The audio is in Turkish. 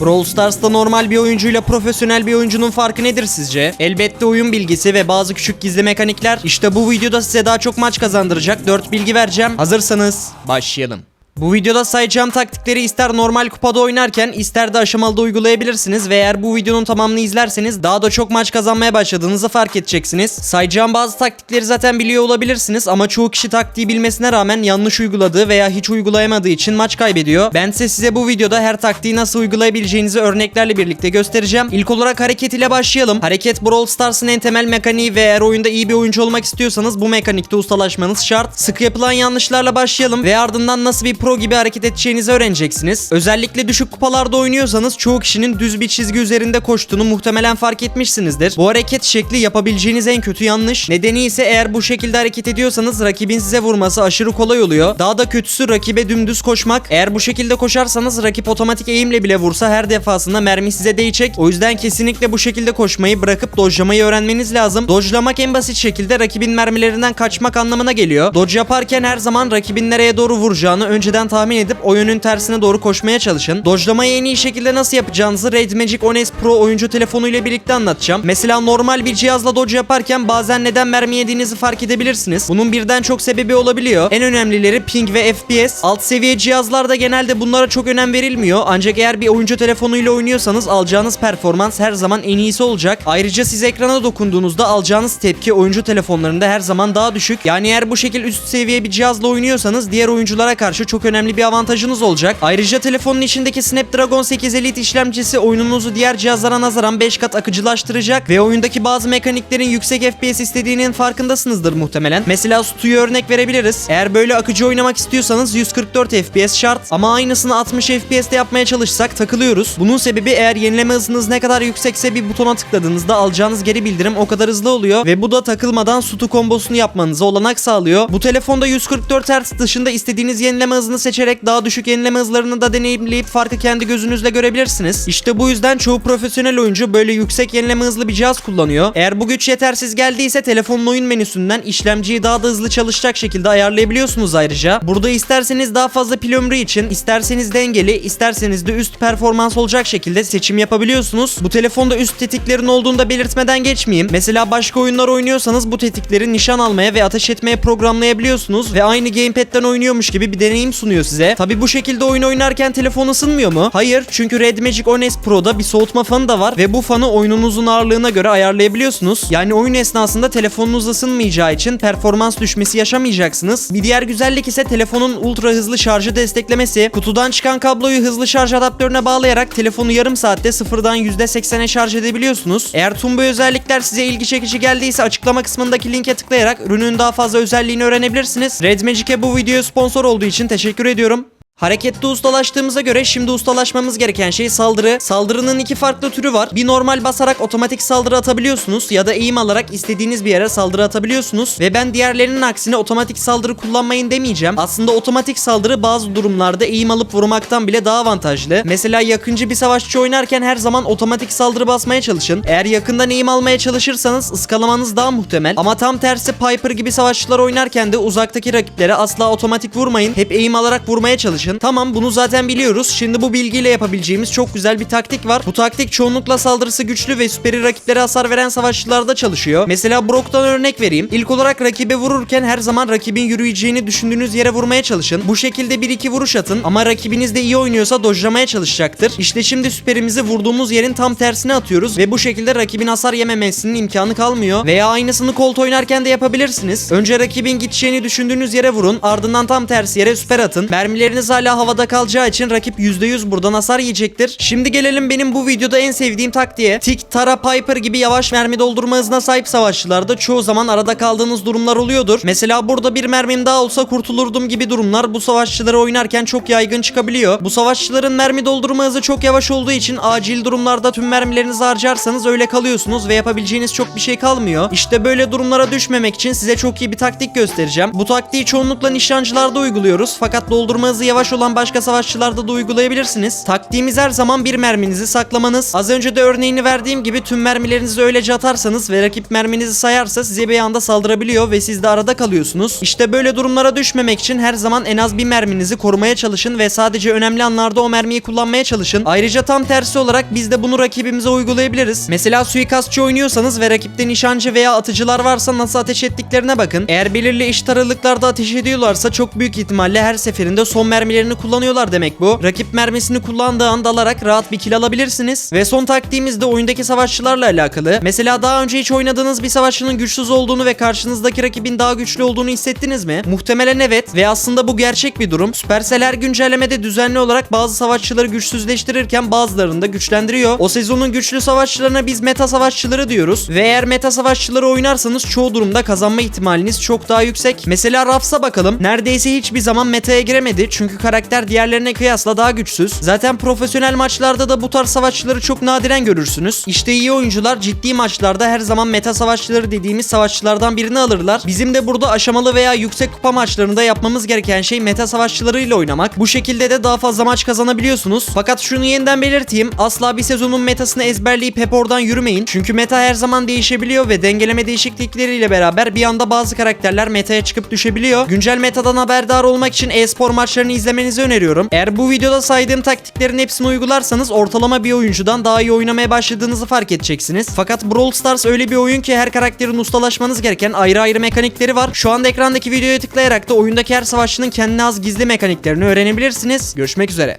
Brawl Stars'ta normal bir oyuncuyla profesyonel bir oyuncunun farkı nedir sizce? Elbette oyun bilgisi ve bazı küçük gizli mekanikler. İşte bu videoda size daha çok maç kazandıracak 4 bilgi vereceğim. Hazırsanız başlayalım. Bu videoda sayacağım taktikleri ister normal kupada oynarken ister de aşamalıda uygulayabilirsiniz ve eğer bu videonun tamamını izlerseniz daha da çok maç kazanmaya başladığınızı fark edeceksiniz. Sayacağım bazı taktikleri zaten biliyor olabilirsiniz ama çoğu kişi taktiği bilmesine rağmen yanlış uyguladığı veya hiç uygulayamadığı için maç kaybediyor. Ben ise size bu videoda her taktiği nasıl uygulayabileceğinizi örneklerle birlikte göstereceğim. İlk olarak hareket ile başlayalım. Hareket Brawl Stars'ın en temel mekaniği ve eğer oyunda iyi bir oyuncu olmak istiyorsanız bu mekanikte ustalaşmanız şart. Sık yapılan yanlışlarla başlayalım ve ardından nasıl bir pro gibi hareket edeceğinizi öğreneceksiniz. Özellikle düşük kupalarda oynuyorsanız çoğu kişinin düz bir çizgi üzerinde koştuğunu muhtemelen fark etmişsinizdir. Bu hareket şekli yapabileceğiniz en kötü yanlış. Nedeni ise eğer bu şekilde hareket ediyorsanız rakibin size vurması aşırı kolay oluyor. Daha da kötüsü rakibe dümdüz koşmak. Eğer bu şekilde koşarsanız rakip otomatik eğimle bile vursa her defasında mermi size değecek. O yüzden kesinlikle bu şekilde koşmayı bırakıp dojlamayı öğrenmeniz lazım. Dojlamak en basit şekilde rakibin mermilerinden kaçmak anlamına geliyor. Dodge yaparken her zaman rakibin nereye doğru vuracağını önceden tahmin edip o yönün tersine doğru koşmaya çalışın. Dojlamayı en iyi şekilde nasıl yapacağınızı Red Magic Ones Pro oyuncu telefonu ile birlikte anlatacağım. mesela normal bir cihazla dodge yaparken bazen neden mermi yediğinizi fark edebilirsiniz. Bunun birden çok sebebi olabiliyor. En önemlileri ping ve FPS. Alt seviye cihazlarda genelde bunlara çok önem verilmiyor. Ancak eğer bir oyuncu telefonuyla oynuyorsanız alacağınız performans her zaman en iyisi olacak. Ayrıca siz ekrana dokunduğunuzda alacağınız tepki oyuncu telefonlarında her zaman daha düşük. Yani eğer bu şekil üst seviye bir cihazla oynuyorsanız diğer oyunculara karşı çok önemli bir avantajınız olacak. Ayrıca telefonun içindeki Snapdragon 8 Elite işlemcisi oyununuzu diğer cihazlara nazaran 5 kat akıcılaştıracak ve oyundaki bazı mekaniklerin yüksek FPS istediğinin farkındasınızdır muhtemelen. Mesela Stu'yu örnek verebiliriz. Eğer böyle akıcı oynamak istiyorsanız 144 FPS şart ama aynısını 60 FPS'te yapmaya çalışsak takılıyoruz. Bunun sebebi eğer yenileme hızınız ne kadar yüksekse bir butona tıkladığınızda alacağınız geri bildirim o kadar hızlı oluyor ve bu da takılmadan Stu kombosunu yapmanıza olanak sağlıyor. Bu telefonda 144 Hz dışında istediğiniz yenileme hızını seçerek daha düşük yenileme hızlarını da deneyimleyip farkı kendi gözünüzle görebilirsiniz. İşte bu yüzden çoğu profesyonel oyuncu böyle yüksek yenileme hızlı bir cihaz kullanıyor. Eğer bu güç yetersiz geldiyse telefonun oyun menüsünden işlemciyi daha da hızlı çalışacak şekilde ayarlayabiliyorsunuz ayrıca. Burada isterseniz daha fazla pil ömrü için, isterseniz dengeli, isterseniz de üst performans olacak şekilde seçim yapabiliyorsunuz. Bu telefonda üst tetiklerin olduğunu da belirtmeden geçmeyeyim. Mesela başka oyunlar oynuyorsanız bu tetikleri nişan almaya ve ateş etmeye programlayabiliyorsunuz ve aynı gamepad'den oynuyormuş gibi bir deneyim sunuyor size. Tabi bu şekilde oyun oynarken telefon ısınmıyor mu? Hayır çünkü Red Magic Ones Pro'da bir soğutma fanı da var ve bu fanı oyununuzun ağırlığına göre ayarlayabiliyorsunuz. Yani oyun esnasında telefonunuz ısınmayacağı için performans düşmesi yaşamayacaksınız. Bir diğer güzellik ise telefonun ultra hızlı şarjı desteklemesi. Kutudan çıkan kabloyu hızlı şarj adaptörüne bağlayarak telefonu yarım saatte sıfırdan %80'e şarj edebiliyorsunuz. Eğer tüm bu özellikler size ilgi çekici geldiyse açıklama kısmındaki linke tıklayarak ürünün daha fazla özelliğini öğrenebilirsiniz. Red Magic'e bu videoya sponsor olduğu için teşekkür ediyorum. Harekette ustalaştığımıza göre şimdi ustalaşmamız gereken şey saldırı. Saldırının iki farklı türü var. Bir normal basarak otomatik saldırı atabiliyorsunuz ya da eğim alarak istediğiniz bir yere saldırı atabiliyorsunuz. Ve ben diğerlerinin aksine otomatik saldırı kullanmayın demeyeceğim. Aslında otomatik saldırı bazı durumlarda eğim alıp vurmaktan bile daha avantajlı. Mesela yakıncı bir savaşçı oynarken her zaman otomatik saldırı basmaya çalışın. Eğer yakından eğim almaya çalışırsanız ıskalamanız daha muhtemel. Ama tam tersi Piper gibi savaşçılar oynarken de uzaktaki rakiplere asla otomatik vurmayın. Hep eğim alarak vurmaya çalışın. Tamam bunu zaten biliyoruz. Şimdi bu bilgiyle yapabileceğimiz çok güzel bir taktik var. Bu taktik çoğunlukla saldırısı güçlü ve süperi rakiplere hasar veren savaşçılarda çalışıyor. Mesela Brock'tan örnek vereyim. İlk olarak rakibe vururken her zaman rakibin yürüyeceğini düşündüğünüz yere vurmaya çalışın. Bu şekilde 1-2 vuruş atın ama rakibiniz de iyi oynuyorsa dojlamaya çalışacaktır. İşte şimdi süperimizi vurduğumuz yerin tam tersine atıyoruz ve bu şekilde rakibin hasar yememesinin imkanı kalmıyor. Veya aynısını Colt oynarken de yapabilirsiniz. Önce rakibin gideceğini düşündüğünüz yere vurun ardından tam tersi yere süper atın. Mermileriniz hala havada kalacağı için rakip %100 buradan hasar yiyecektir. Şimdi gelelim benim bu videoda en sevdiğim taktiğe. Tick, Tara, Piper gibi yavaş mermi doldurma hızına sahip savaşçılarda çoğu zaman arada kaldığınız durumlar oluyordur. Mesela burada bir mermim daha olsa kurtulurdum gibi durumlar bu savaşçıları oynarken çok yaygın çıkabiliyor. Bu savaşçıların mermi doldurma hızı çok yavaş olduğu için acil durumlarda tüm mermilerinizi harcarsanız öyle kalıyorsunuz ve yapabileceğiniz çok bir şey kalmıyor. İşte böyle durumlara düşmemek için size çok iyi bir taktik göstereceğim. Bu taktiği çoğunlukla nişancılarda uyguluyoruz fakat doldurma hızı yavaş yavaş olan başka savaşçılarda da uygulayabilirsiniz. Taktiğimiz her zaman bir merminizi saklamanız. Az önce de örneğini verdiğim gibi tüm mermilerinizi öylece atarsanız ve rakip merminizi sayarsa size bir anda saldırabiliyor ve siz de arada kalıyorsunuz. İşte böyle durumlara düşmemek için her zaman en az bir merminizi korumaya çalışın ve sadece önemli anlarda o mermiyi kullanmaya çalışın. Ayrıca tam tersi olarak biz de bunu rakibimize uygulayabiliriz. Mesela suikastçı oynuyorsanız ve rakipte nişancı veya atıcılar varsa nasıl ateş ettiklerine bakın. Eğer belirli eşit aralıklarda ateş ediyorlarsa çok büyük ihtimalle her seferinde son mermilerini kullanıyorlar demek bu. Rakip mermisini kullandığı anda alarak rahat bir kill alabilirsiniz. Ve son taktiğimiz de oyundaki savaşçılarla alakalı. Mesela daha önce hiç oynadığınız bir savaşçının güçsüz olduğunu ve karşınızdaki rakibin daha güçlü olduğunu hissettiniz mi? Muhtemelen evet ve aslında bu gerçek bir durum. Supercell her güncellemede düzenli olarak bazı savaşçıları güçsüzleştirirken bazılarını da güçlendiriyor. O sezonun güçlü savaşçılarına biz meta savaşçıları diyoruz ve eğer meta savaşçıları oynarsanız çoğu durumda kazanma ihtimaliniz çok daha yüksek. Mesela Rafs'a bakalım. Neredeyse hiçbir zaman meta'ya giremedi çünkü karakter diğerlerine kıyasla daha güçsüz. Zaten profesyonel maçlarda da bu tarz savaşçıları çok nadiren görürsünüz. İşte iyi oyuncular ciddi maçlarda her zaman meta savaşçıları dediğimiz savaşçılardan birini alırlar. Bizim de burada aşamalı veya yüksek kupa maçlarında yapmamız gereken şey meta savaşçılarıyla oynamak. Bu şekilde de daha fazla maç kazanabiliyorsunuz. Fakat şunu yeniden belirteyim. Asla bir sezonun metasını ezberleyip hep oradan yürümeyin. Çünkü meta her zaman değişebiliyor ve dengeleme değişiklikleriyle beraber bir anda bazı karakterler metaya çıkıp düşebiliyor. Güncel metadan haberdar olmak için e-spor maçlarını izlemenizi öneriyorum. Eğer bu videoda saydığım taktiklerin hepsini uygularsanız ortalama bir oyuncudan daha iyi oynamaya başladığınızı fark edeceksiniz. Fakat Brawl Stars öyle bir oyun ki her karakterin ustalaşmanız gereken ayrı ayrı mekanikleri var. Şu anda ekrandaki videoya tıklayarak da oyundaki her savaşçının kendine az gizli mekaniklerini öğrenebilirsiniz. Görüşmek üzere.